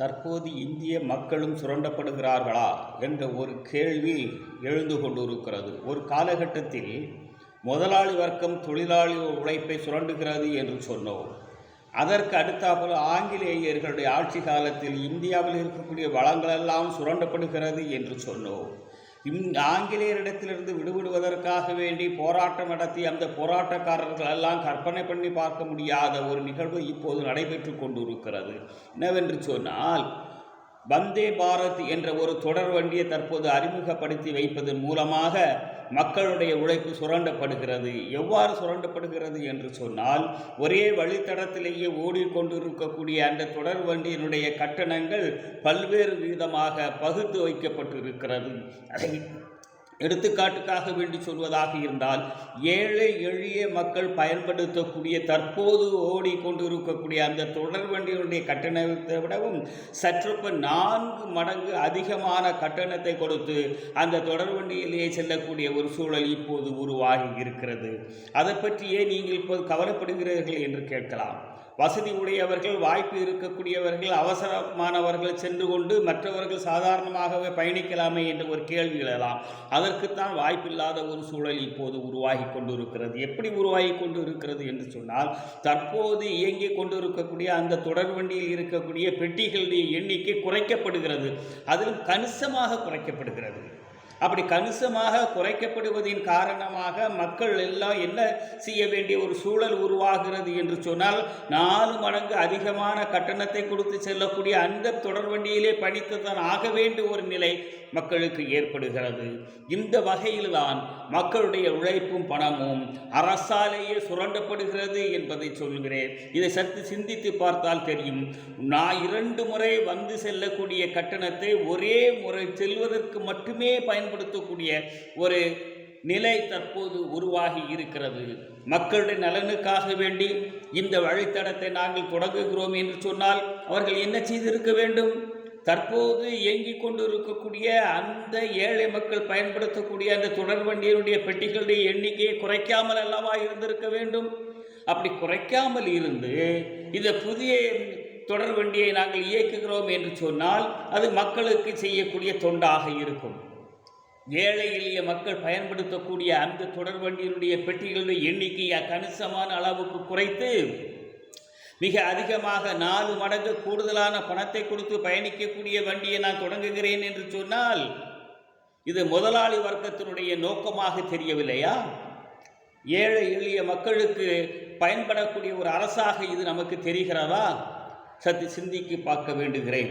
தற்போது இந்திய மக்களும் சுரண்டப்படுகிறார்களா என்ற ஒரு கேள்வி எழுந்து கொண்டிருக்கிறது. ஒரு காலகட்டத்தில் முதலாளி வர்க்கம் தொழிலாளி உழைப்பை சுரண்டுகிறது என்று சொன்னோம். அதற்கு அடுத்தாப்புல ஆங்கிலேயர்களுடைய ஆட்சி காலத்தில் இந்தியாவில் இருக்கக்கூடிய வளங்களெல்லாம் சுரண்டப்படுகிறது என்று சொன்னோம். இந் ஆங்கிலேயரிடத்திலிருந்து விடுபடுவதற்காக வேண்டி போராட்டம் நடத்தி அந்த போராட்டக்காரர்கள் எல்லாம் கற்பனை பண்ணி பார்க்க முடியாத ஒரு நிகழ்வு இப்போது நடைபெற்று கொண்டிருக்கிறது. என்னவென்று சொன்னால் வந்தே பாரத் என்ற ஒரு தொடர் வண்டியை தற்போது அறிமுகப்படுத்தி வைப்பதன் மூலமாக மக்களுடைய உழைப்பு சுரண்டப்படுகிறது. எவ்வாறு சுரண்டப்படுகிறது என்று சொன்னால் ஒரே வழித்தடத்திலேயே ஓடிக்கொண்டிருக்கக்கூடிய அந்த தொடர் வண்டியினுடைய கட்டணங்கள் பல்வேறு விதமாக பகுத்து வைக்கப்பட்டிருக்கிறது. அதை எடுத்துக்காட்டுக்காக வேண்டி சொல்வதாக இருந்தால் ஏழை எளிய மக்கள் பயன்படுத்தக்கூடிய தற்போது ஓடிக்கொண்டிருக்கக்கூடிய அந்த தொடர் வண்டியினுடைய கட்டணத்தை விடவும் சற்றுப்ப நான்கு மடங்கு அதிகமான கட்டணத்தை கொடுத்து அந்த தொடர் வண்டியிலேயே செல்லக்கூடிய ஒரு சூழல் இப்போது உருவாகி இருக்கிறது. அதை பற்றியே நீங்கள் இப்போது கவலைப்படுகிறீர்கள் என்று கேட்கலாம். வசதி உடையவர்கள் வாய்ப்பு இருக்கக்கூடியவர்கள் அவசரமானவர்கள் சென்று கொண்டு மற்றவர்கள் சாதாரணமாகவே பயணிக்கலாமே என்ற ஒரு கேள்வி எழலாம். அதற்குத்தான் வாய்ப்பில்லாத ஒரு சூழல் இப்போது உருவாகி கொண்டிருக்கிறது. எப்படி உருவாகி கொண்டு இருக்கிறது என்று சொன்னால் தற்போது இயங்கிக் கொண்டிருக்கக்கூடிய அந்த தொடர் வண்டியில் இருக்கக்கூடிய பெட்டிகளுடைய எண்ணிக்கை குறைக்கப்படுகிறது. அதிலும் கணிசமாக குறைக்கப்படுகிறது. அப்படி கணிசமாக குறைக்கப்படுவதின் காரணமாக மக்கள் எல்லாம் என்ன செய்ய வேண்டிய ஒரு சூழல் உருவாகிறது என்று சொன்னால் நாலு மடங்கு அதிகமான கட்டணத்தை கொடுத்து செல்லக்கூடிய அந்த தொடர் வண்டியிலே தான் ஆக வேண்டிய ஒரு நிலை. மக்களுக்கு ஏற்படுகிறது. இந்த வகையில்தான் மக்களுடைய உழைப்பும் பணமும் அரசாலேயே சுரண்டப்படுகிறது என்பதை சொல்கிறேன் இதை சற்று சிந்தித்து பார்த்தால் தெரியும். நான் இரண்டு முறை வந்து செல்லக்கூடிய கட்டணத்தை ஒரே முறை செல்வதற்கு மட்டுமே பயன்படுத்தக்கூடிய ஒரு நிலை தற்போது உருவாகி இருக்கிறது. மக்களுடைய நலனுக்காக வேண்டி இந்த வழித்தடத்தை நாங்கள் தொடங்குகிறோம் என்று சொன்னால் அவர்கள் என்ன செய்திருக்க வேண்டும்? தற்போது இயங்கிக் கொண்டு இருக்கக்கூடிய அந்த ஏழை மக்கள் பயன்படுத்தக்கூடிய அந்த தொடர்வண்டியினுடைய பெட்டிகளுடைய எண்ணிக்கையை குறைக்காமல் அல்லவா இருந்திருக்க வேண்டும்? அப்படி குறைக்காமல் இருந்து இந்த புதிய தொடர் வண்டியை நாங்கள் இயக்குகிறோம் என்று சொன்னால் அது மக்களுக்கு செய்யக்கூடிய தொண்டாக இருக்கும். ஏழை எளிய மக்கள் பயன்படுத்தக்கூடிய அந்த தொடர் வண்டியினுடைய பெட்டிகளுடைய எண்ணிக்கையை கணிசமான அளவுக்கு குறைத்து மிக அதிகமாக நாலு மடங்கு கூடுதலான பணத்தை கொடுத்து பயணிக்கக்கூடிய வண்டியை நான் தொடங்குகிறேன் என்று சொன்னால் இது முதலாளி வர்க்கத்தினுடைய நோக்கமாக தெரியவில்லையா? ஏழை எளிய மக்களுக்கு பயன்படக்கூடிய ஒரு அரசாக இது நமக்கு தெரிகிறதா? சற்று சிந்திக்கு பார்க்க வேண்டுகிறேன்.